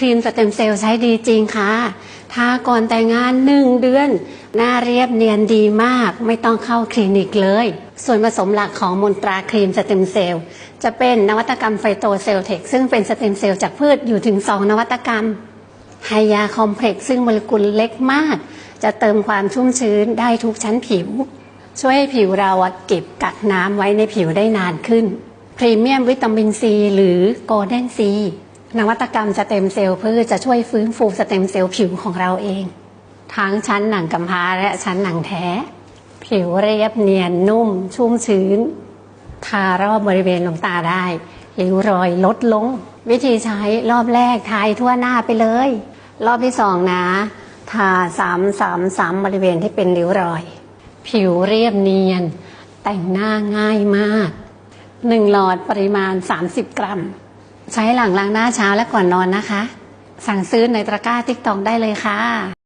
ครีมสเต็มเซลล์ใช้ดีจริงค่ะทาก่อนแต่งงานหนึ่งเดือน หน้าเรียบเนียนดีมาก ไม่ต้องเข้าคลินิกเลย ส่วนผสมหลักของมนตราครีมสเต็มเซลล์จะเป็นนวัตกรรมไฟโตเซลเทคซึ่งเป็นสเต็มเซลล์จากพืชอยู่ถึง 2 นวัตกรรมไฮยาคอมเพล็กซ์ซึ่งโมเลกุลเล็กมาก จะเติมความชุ่มชื้นได้ทุกชั้นผิว ช่วยให้ผิวเราเก็บกักน้ำไว้ในผิวได้นานขึ้นพรีเมียมวิตามินซีหรือโกลเด้นซี นวัตกรรมสเต็มเซลล์พืชจะช่วยฟื้นฟูสเต็มเซลล์ผิวของเราเอง ทั้งชั้นหนังกำพร้าและชั้นหนังแท้ ผิวเรียบเนียนนุ่ม ชุ่มชื้น ทารอบบริเวณดวงตาได้ริ้วรอยลดลง วิธีใช้รอบแรกทายทั่วหน้าไปเลย รอบที่สองนะ ทาซ้ำซ้ำซ้ำบริเวณที่เป็นริ้วรอย ผิวเรียบเนียน แต่งหน้าง่ายมากหนึ่งหลอดปริมาณ 30 กรัม ใช้หลังล้างหน้าเช้าและก่อนนอนนะคะ สั่งซื้อในตะกร้าติ๊กตอกได้เลยค่ะ